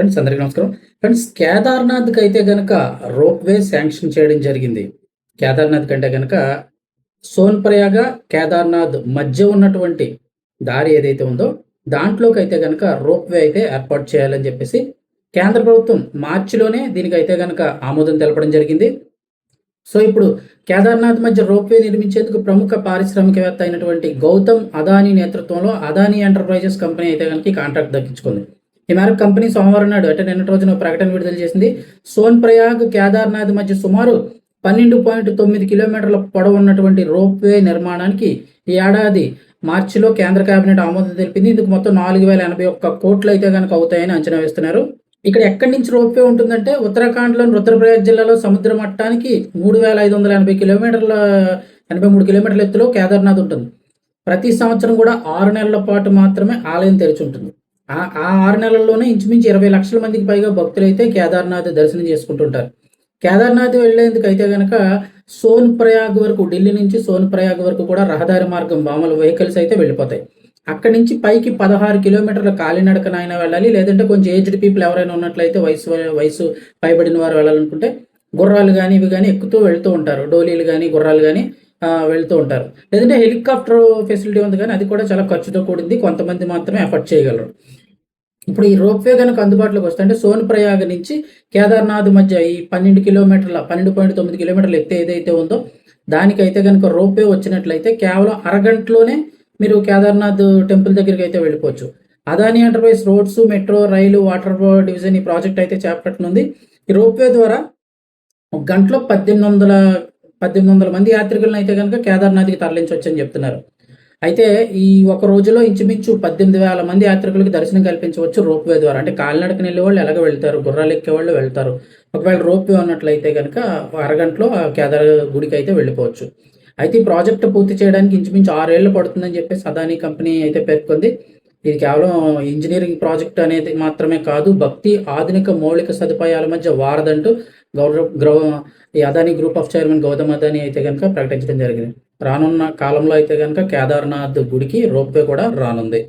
Friends అందరికీ నమస్కారం. Friends కేదార్నాథ్కి అయితే కనుక రోప్వే శాంక్షన్ చేయడం జరిగింది. కేదార్నాథ్ కంటే కనుక సోన్ప్రయాగ కేదార్నాథ్ మధ్య ఉన్నటువంటి దారి ఏదైతే ఉందో దాంట్లోకి అయితే కనుక రోప్వే అయితే ఏర్పాటు చేయాలని చెప్పేసి కేంద్ర ప్రభుత్వం మార్చిలోనే దీనికి అయితే కనుక ఆమోదం తెలపడం జరిగింది. సో ఇప్పుడు కేదార్నాథ్ మధ్య రోప్వే నిర్మించేందుకు ప్రముఖ పారిశ్రామికవేత్త అయినటువంటి గౌతమ్ అదానీ నేతృత్వంలో అదానీ ఎంటర్ప్రైజెస్ కంపెనీ అయితే కనుక కాంట్రాక్ట్ దక్కించుకుంది. ఈ మేరకు కంపెనీ సోమవారం నాడు అంటే నిన్నటి రోజున ఒక ప్రకటన విడుదల చేసింది. సోన్ ప్రయాగ్ కేదార్నాథ్ మధ్య సుమారు పన్నెండు పాయింట్ తొమ్మిది కిలోమీటర్ల పొడవు ఉన్నటువంటి రోప్వే నిర్మాణానికి ఈ ఏడాది మార్చిలో కేంద్ర కేబినెట్ ఆమోదం తెలిపింది. ఇందుకు మొత్తం నాలుగు వేల ఎనభై ఒక్క కోట్లు అయితే కనుక అవుతాయని అంచనా వేస్తున్నారు. ఇక్కడ ఎక్కడి నుంచి రోప్వే ఉంటుందంటే ఉత్తరాఖండ్లోని రుద్రప్రయాగ్ జిల్లాలో సముద్ర మట్టానికి మూడు వేల ఐదు వందల ఎనభై కిలోమీటర్ల ఎనభై మూడు కిలోమీటర్ల ఎత్తులో కేదార్నాథ్ ఉంటుంది. ప్రతి సంవత్సరం కూడా ఆరు నెలల పాటు మాత్రమే ఆలయం తెరిచి ఉంటుంది. ఆ ఆరు నెలల్లోనే ఇంచుమించు ఇరవై లక్షల మందికి పైగా భక్తులు అయితే కేదార్నాథ్ దర్శనం చేసుకుంటుంటారు. కేదార్నాథ్ వెళ్ళేందుకు అయితే కనుక సోన్ ప్రయాగ్ వరకు ఢిల్లీ నుంచి సోన్ ప్రయాగ్ వరకు కూడా రహదారి మార్గం మామూలు వెహికల్స్ అయితే వెళ్ళిపోతాయి. అక్కడి నుంచి పైకి పదహారు కిలోమీటర్ల కాలినడకనైనా వెళ్ళాలి. లేదంటే కొంచెం ఏజ్డ్ పీపుల్ ఎవరైనా ఉన్నట్లయితే వయసు వయసు పైబడిన వారు వెళ్ళాలనుకుంటే గుర్రాలు కానీ ఇవి కానీ ఎక్కుతూ వెళ్తూ ఉంటారు. డోలీలు కానీ గుర్రాలు కానీ వెళ్తూ ఉంటారు. లేదంటే హెలికాప్టర్ ఫెసిలిటీ ఉంది కానీ అది కూడా చాలా ఖర్చుతో కూడింది. కొంతమంది మాత్రమే ఎఫర్ట్ చేయగలరు. ఇప్పుడు ఈ రోప్వే కనుక అందుబాటులోకి వస్తే అంటే సోన్ ప్రయాగ నుంచి కేదార్నాథ్ మధ్య ఈ పన్నెండు కిలోమీటర్ల పన్నెండు పాయింట్ తొమ్మిది కిలోమీటర్ల ఎత్తే ఏదైతే ఉందో దానికైతే కనుక రోప్వే వచ్చినట్లయితే కేవలం అరగంటలోనే మీరు కేదార్నాథ్ టెంపుల్ దగ్గరికి అయితే వెళ్ళిపోవచ్చు. అదాని ఎంటర్ప్రైజ్ రోడ్స్ మెట్రో రైలు వాటర్ డివిజన్ ఈ ప్రాజెక్ట్ అయితే చేపట్టనుంది. ఈ రోప్వే ద్వారా ఒక గంటలో పద్దెనిమిది వందల పద్దెనిమిది వందల మంది యాత్రికులను అయితే కనుక కేదార్నాథ్కి తరలించవచ్చని చెప్తున్నారు. అయితే ఈ ఒక రోజులో ఇంచుమించు పద్దెనిమిది వేల మంది యాత్రికులకు దర్శనం కల్పించవచ్చు రోప్వే ద్వారా. అంటే కాలినడకని వెళ్ళే వాళ్ళు ఎలాగ వెళ్తారు? గుర్రాలు ఎక్కే వాళ్ళు వెళ్తారు. ఒకవేళ రోప్వే ఉన్నట్లయితే కనుక అరగంటలో కేదార గుడికి అయితే వెళ్ళిపోవచ్చు. అయితే ఈ ప్రాజెక్ట్ పూర్తి చేయడానికి ఇంచుమించు ఆరేళ్ళు పడుతుందని చెప్పి సదాని కంపెనీ అయితే పేర్కొంది. ఇది కేవలం ఇంజనీరింగ్ ప్రాజెక్ట్ అనేది మాత్రమే కాదు భక్తి ఆధునిక మౌలిక సదుపాయాల మధ్య వారదంటూ గౌరవ గ్రౌ ఈ Adani group of chairman Gautam Adani అయితే కనుక ప్రకటించడం జరిగింది. రానున్న కాలంలో అయితే కనుక కేదార్నాథ్ గుడికి రోప్వే కూడా రానుంది.